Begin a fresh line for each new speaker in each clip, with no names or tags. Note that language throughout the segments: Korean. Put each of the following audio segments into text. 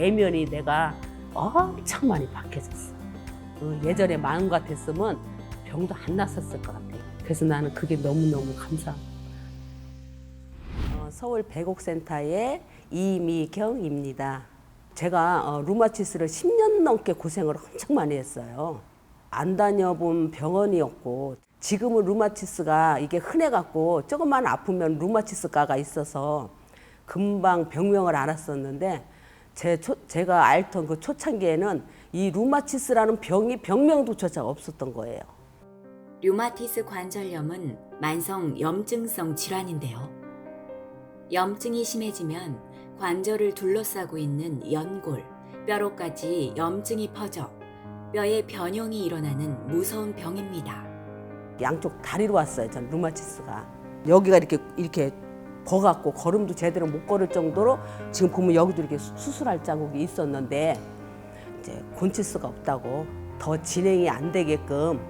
내면이 내가 엄청 많이 바뀌어졌어. 어, 예전에 마음 같았으면 병도 안 났었을 것 같아. 그래서 나는 그게 너무너무 감사. 어, 서울 배곡센터의 이미경입니다. 제가 어, 루마티스를 10년 넘게 고생을 엄청 많이 했어요. 안 다녀본 병원이었고 지금은 루마티스가 이게 흔해갖고 조금만 아프면 루마티스과가 있어서 금방 병명을 알았었는데 제 초, 제가 알던 그 초창기에는 이 루마티스라는 병이 병명도조차 없었던 거예요.
류마티스 관절염은 만성 염증성 질환인데요. 염증이 심해지면 관절을 둘러싸고 있는 연골, 뼈로까지 염증이 퍼져 뼈에 변형이 일어나는 무서운 병입니다.
양쪽 다리로 왔어요. 전 루마티스가 여기가 이렇게 이렇게 버갖고 걸음도 제대로 못 걸을 정도로 지금 보면 여기도 이렇게 수- 수술할 자국이 있었는데 이제 곤치스가 없다고 더 진행이 안 되게끔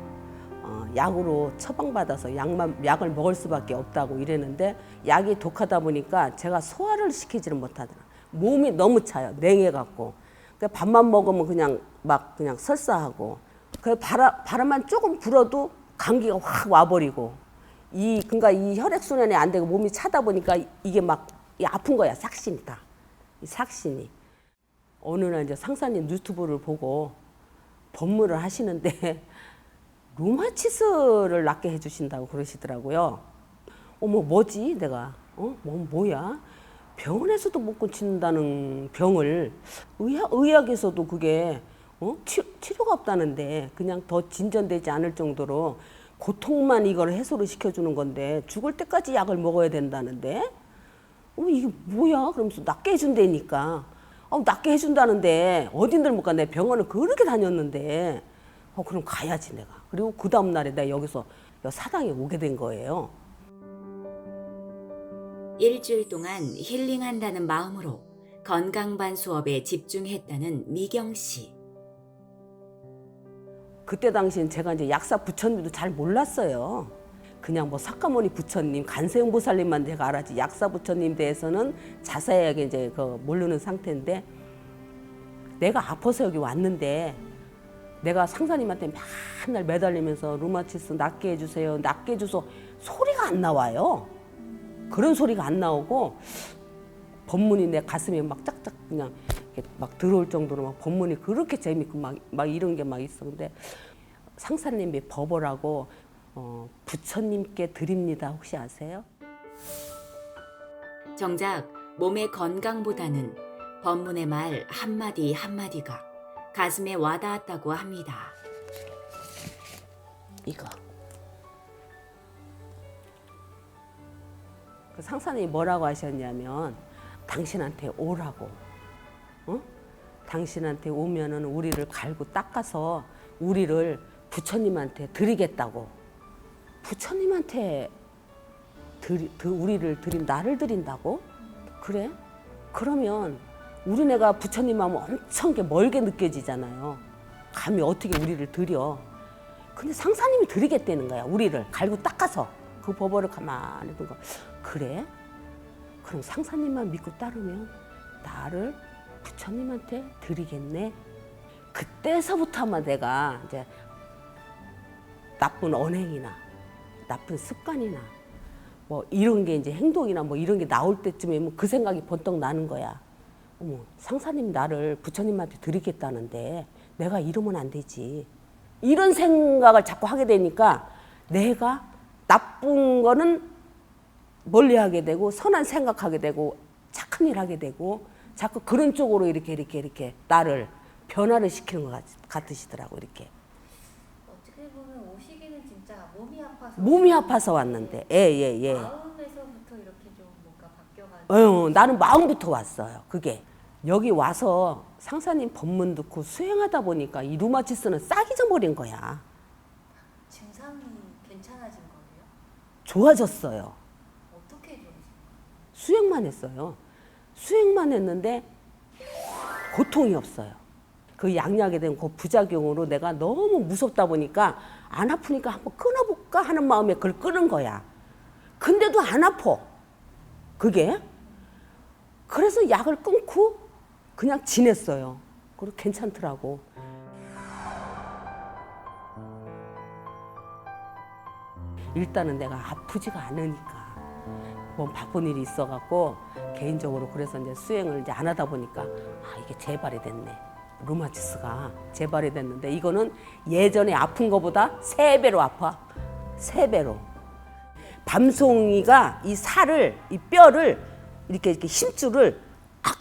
어, 약으로 처방받아서 약만 약을 먹을 수밖에 없다고 이랬는데 약이 독하다 보니까 제가 소화를 시키지를 못하더라. 몸이 너무 차요. 냉해 갖고. 그 밥만 먹으면 그냥 막 그냥 설사하고 그 바람 바람만 조금 불어도 감기가 확 와버리고 이 그러니까 이 혈액 순환이 안 되고 몸이 차다 보니까 이게 막이 아픈 거야 삭신이 다. 이 삭신이. 어느 날 이제 상사님 유튜브를 보고 법무를 하시는데 루마티스를 낫게 해주신다고 그러시더라고요. 어머 뭐지 내가? 어? 뭐, 뭐야? 병원에서도 못 고친다는 병을 의학 의학에서도 그게 어? 치, 치료가 없다는데 그냥 더 진전되지 않을 정도로 고통만 이걸 해소를 시켜주는 건데 죽을 때까지 약을 먹어야 된다는데? 어 이게 뭐야? 그러면서 낫게 해준다니까. 어 낫게 해준다는데 어딘들 못 가? 내 병원을 그렇게 다녔는데. 어 그럼 가야지 내가. 그리고 그 다음 날에 내가 여기서 여 사당에 오게 된 거예요.
일주일 동안 힐링한다는 마음으로 건강반 수업에 집중했다는 미경 씨.
그때 당시엔 제가 이제 약사 부처님도 잘 몰랐어요. 그냥 뭐 석가모니 부처님, 간세형 보살님만 제가 알았지 약사 부처님 대해서는 자세하게 이제 그 모르는 상태인데 내가 아파서 여기 왔는데 내가 상사님한테 맨날 매달리면서 루마티스 낫게 해주세요, 낫게 해줘서 소리가 안 나와요. 그런 소리가 안 나오고 법문이 내 가슴에 막 짝짝 그냥 막 들어올 정도로 막 법문이 그렇게 재밌고 막, 막 이런 게 막 있어. 근데 상사님이 법어라고 어, 부처님께 드립니다. 혹시 아세요?
정작 몸의 건강보다는 법문의 말 한마디 한마디가 가슴에 와닿았다고 합니다.
이거. 그 상사님이 뭐라고 하셨냐면 당신한테 오라고. 어? 당신한테 오면은 우리를 갈고 닦아서 우리를 부처님한테 드리겠다고. 부처님한테 드리, 드, 우리를 드린 나를 드린다고? 그래? 그러면 우리네가 부처님 하면 엄청 게 멀게 느껴지잖아요. 감히 어떻게 우리를 드려? 근데 상사님이 드리겠다는 거야. 우리를 갈고 닦아서 그 법어를 가만히 두고 그래? 그럼 상사님만 믿고 따르면 나를 부처님한테 드리겠네. 그때서부터 아마 내가 이제 나쁜 언행이나 나쁜 습관이나 뭐 이런 게 이제 행동이나 뭐 이런 게 나올 때쯤에 뭐그 생각이 번떡 나는 거야. 어머, 상사님 나를 부처님한테 드리겠다는데 내가 이러면 안 되지. 이런 생각을 자꾸 하게 되니까 내가 나쁜 거는 멀리 하게 되고 선한 생각하게 되고 착한 일 하게 되고 자꾸 그런 쪽으로 이렇게 이렇게 이렇게 나를 변화를 시키는 것 같, 같으시더라고 이렇게
어떻게 보면 오시기는 진짜 몸이 아파서
몸이 아파서 왔는데 예예 예.
마음에서부터 이렇게 좀 뭔가 바뀌어가지고
어, 나는 마음부터 왔어요. 그게 여기 와서 상사님 법문 듣고 수행하다 보니까 이 루마티스는 싹 잊어버린 거야.
증상이 괜찮아진 거예요?
좋아졌어요.
어떻게 좋아진 거예요?
수행만 했어요. 수행만 했는데 고통이 없어요. 그 양약에 대한 그 부작용으로 내가 너무 무섭다 보니까 안 아프니까 한번 끊어볼까 하는 마음에 그걸 끊은 거야. 근데도 안 아파. 그게. 그래서 약을 끊고 그냥 지냈어요. 그리고 괜찮더라고. 일단은 내가 아프지가 않으니까 뭐 바쁜 일이 있어갖고 개인적으로 그래서 이제 수행을 이제 안 하다 보니까 아 이게 재발이 됐네. 루마티스가 재발이 됐는데 이거는 예전에 아픈 거보다 세 배로 아파. 세 배로. 밤송이가 이 살을 이 뼈를 이렇게 이렇게 힘줄을 악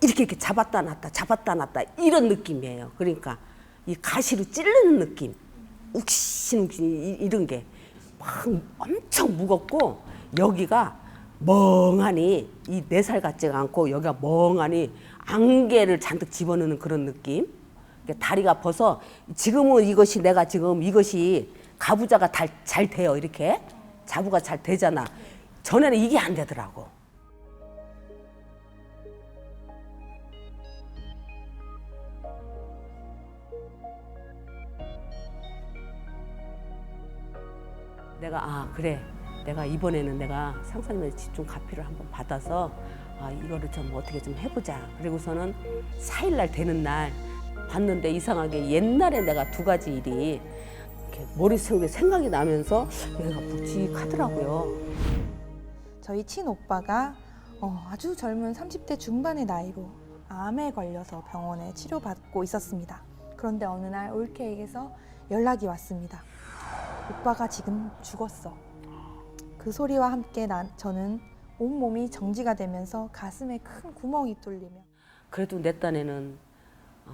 이렇게 이렇게 잡았다 놨다 잡았다 놨다 이런 느낌이에요. 그러니까 이 가시로 찌르는 느낌. 욱신욱신 이- 이런 게. 막 엄청 무겁고 여기가 멍하니 이 네 살 같지가 않고 여기가 멍하니 안개를 잔뜩 집어넣는 그런 느낌. 다리가 아파서 지금은 이것이 내가 지금 이것이 가부자가 잘, 잘 돼요 이렇게 자부가 잘 되잖아. 전에는 이게 안 되더라고. 내가 아 그래 내가 이번에는 내가 상사님의 집중 가피를 한번 받아서 아 이거를 좀 어떻게 좀 해보자 그리고서는 4일날 되는 날 봤는데 이상하게 옛날에 내가 두 가지 일이 이렇게 머릿속에 생각이 나면서 얘가 묵직하더라고요
저희 친오빠가 어, 아주 젊은 30대 중반의 나이로 암에 걸려서 병원에 치료받고 있었습니다. 그런데 어느 날 올케에게서 연락이 왔습니다. 오빠가 지금 죽었어. 그 소리와 함께 난, 저는 온몸이 정지가 되면서 가슴에 큰 구멍이 뚫리며
그래도 내 딴에는 어,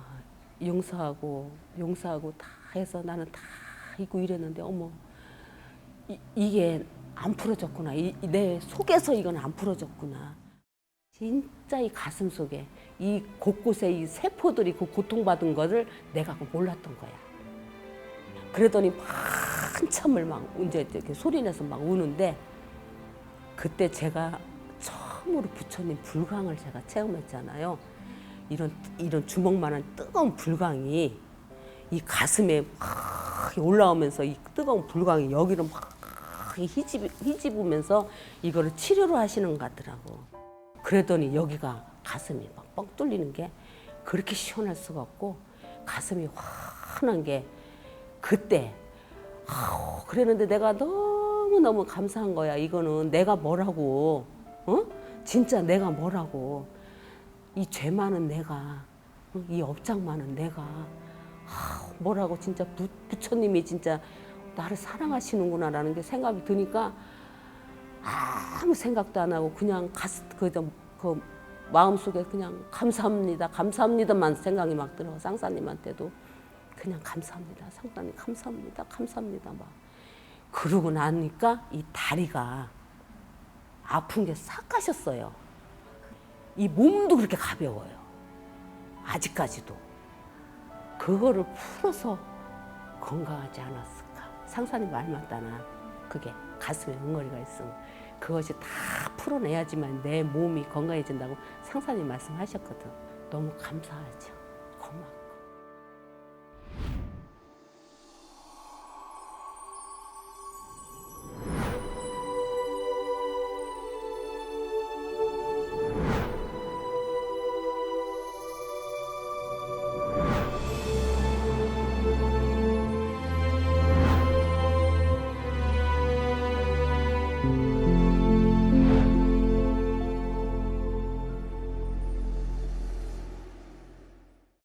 용서하고 용서하고 다 해서 나는 다 잊고 이랬는데 어머 이, 이게 안 풀어졌구나. 이, 이내 속에서 이건 안 풀어졌구나. 진짜 이 가슴 속에 이 곳곳에 이 세포들이 그 고통받은 거를 내가 그 몰랐던 거야 그러더니 막 한참을 막 이제 이렇게 소리내서 막 우는데 그때 제가 처음으로 부처님 불광을 제가 체험했잖아요. 이런 이런 주먹만한 뜨거운 불광이 이 가슴에 막 올라오면서 이 뜨거운 불광이 여기를 막 휘집, 휘집으면서 이거를 치료로 하시는 것 같더라고. 그랬더니 여기가 가슴이 막 뻥 뚫리는 게 그렇게 시원할 수가 없고 가슴이 환한 게 그때 아우, 그랬는데 내가 너무 너무 감사한 거야. 이거는 내가 뭐라고, 어? 진짜 내가 뭐라고. 이죄 많은 내가, 어? 이 업장 많은 내가, 아우, 뭐라고 진짜 부, 부처님이 진짜 나를 사랑하시는구나라는 게 생각이 드니까 아무 생각도 안 하고 그냥 가스, 그, 좀, 그 마음속에 그냥 감사합니다, 감사합니다만 생각이 막 들어. 쌍사님한테도. 그냥 감사합니다. 상당히 감사합니다. 감사합니다. 막. 그러고 나니까 이 다리가 아픈 게 싹 가셨어요. 이 몸도 그렇게 가벼워요. 아직까지도. 그거를 풀어서 건강하지 않았을까. 상사님 말 맞다나. 그게 가슴에 응어리가 있으면 그것이 다 풀어내야지만 내 몸이 건강해진다고 상사님 말씀하셨거든. 너무 감사하죠.